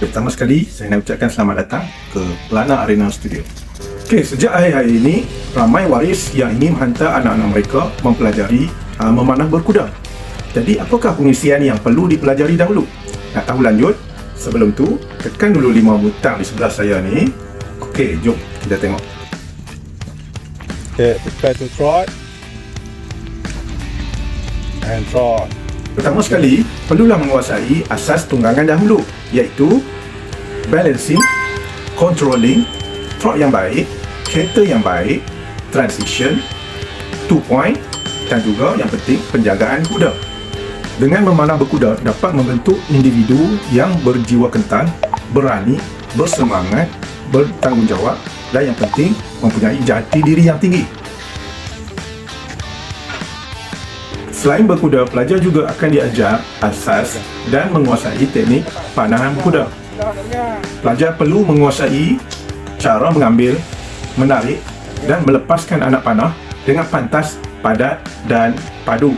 Pertama sekali, saya nak ucapkan selamat datang ke Lana Arena Studio. Okey, sejak hari-hari ini, ramai waris yang ingin menghantar anak-anak mereka mempelajari uh, memanah berkuda. Jadi, apakah pengisian yang perlu dipelajari dahulu? Nak tahu lanjut? Sebelum tu, tekan dulu lima butang di sebelah saya ni. Okey, jom kita tengok. Okay, prepare to trot. And trot. Pertama sekali, perlulah menguasai asas tunggangan dahulu, iaitu balancing, controlling, trot yang baik, kereta yang baik, transition, two point dan juga yang penting penjagaan kuda. Dengan memanah berkuda dapat membentuk individu yang berjiwa kental, berani, bersemangat, bertanggungjawab dan yang penting mempunyai jati diri yang tinggi. Selain berkuda, pelajar juga akan diajar asas dan menguasai teknik panahan berkuda. Pelajar perlu menguasai cara mengambil, menarik dan melepaskan anak panah dengan pantas, padat dan padu.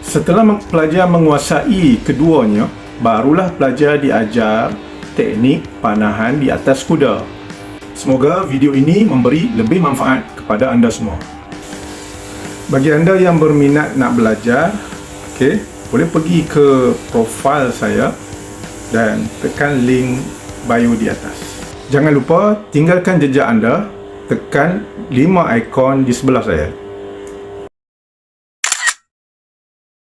Setelah pelajar menguasai keduanya, barulah pelajar diajar teknik panahan di atas kuda. Semoga video ini memberi lebih manfaat kepada anda semua. Bagi anda yang berminat nak belajar, okay, boleh pergi ke profil saya dan tekan link bio di atas. Jangan lupa tinggalkan jejak anda, tekan 5 ikon di sebelah saya.